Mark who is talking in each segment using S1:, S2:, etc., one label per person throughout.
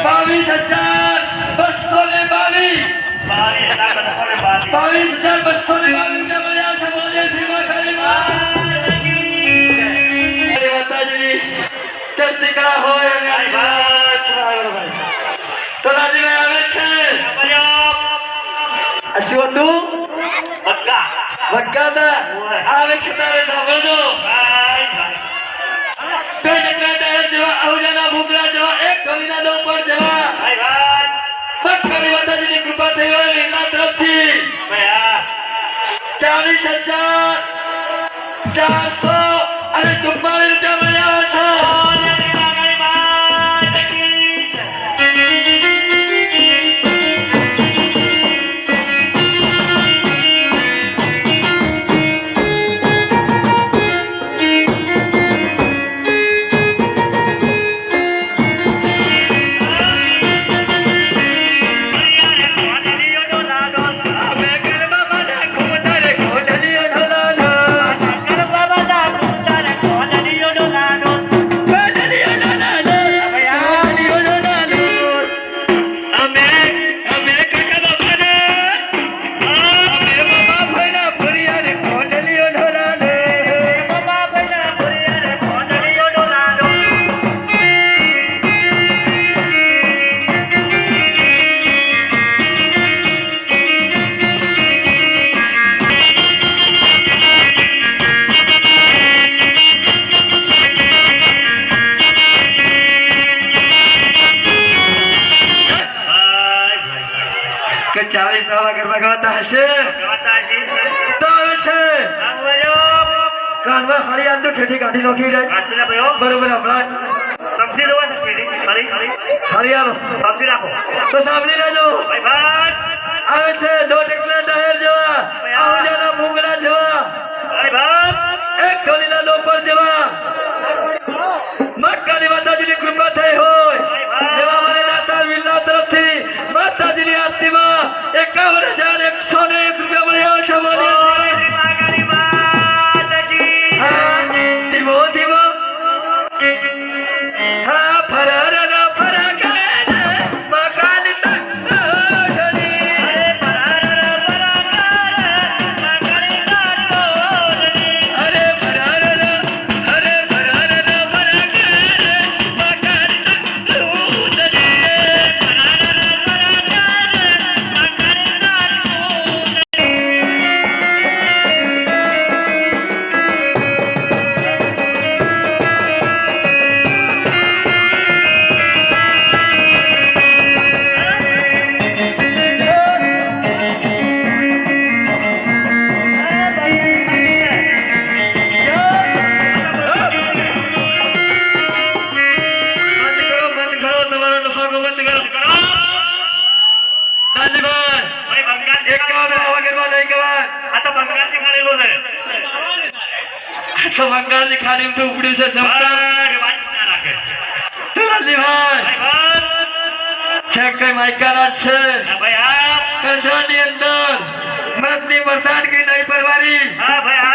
S1: બાવીસ હજાર બસો ને બાવીસ બાવીસ હજાર બસો ને બાવીસ રૂપિયા મળ્યા છે બોલે શ્રી માતાજી માતાજી માતાજીની ચડતી કળા હોય અને આશીર્વાદ. તો રાજીભાઈ આવે છે આ શું હતું ભટકાતા આવે છે તારે સાંભળજો બે માતાજીની કૃપા થઈ હોય લીલા તરફથી. ચાલીસ હજાર ચારસો અને ચુમ્માલીસ રૂપિયા ચાલીસ નવા ગરબા ગવાતા હશે? તો આવે છે. કાનમાં હાળી આંધુ ઠેઠી કાઢી નાખી જાય બરોબર હમણાં. હાળી. આલો. તો સાંભળી લેજો. આવે છે દોઢ એકલા ટાયર જેવા આહુજાના ભૂંગળા જેવા. ભાઈ. દાદીભાઈ એક કહેવા આવા કરવા નહીં ખાડી તો ઉપડ્યું છે જમતા દાદીભાઈ છે કઈ માયકાના છે મરદાનગી નહીં પરવારી હા આવે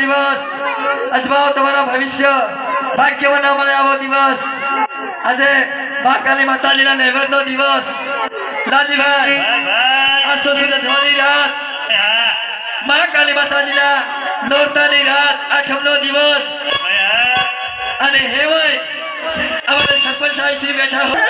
S1: દિવસ. અજમાવો તમારા ભવિષ્ય. ભાગ્યમાં ન મળે આવો દિવસ. આજે મા કાલી માતાજીના નૈવેદ્યનો દિવસ. સુદ અજમાની રાત. મા કાલી માતાજીના નોરતાની રાત, આઠમનો દિવસ. અને હે ભાઈ અમારે સરપંચ સાહેબ શ્રી બેઠા હોય.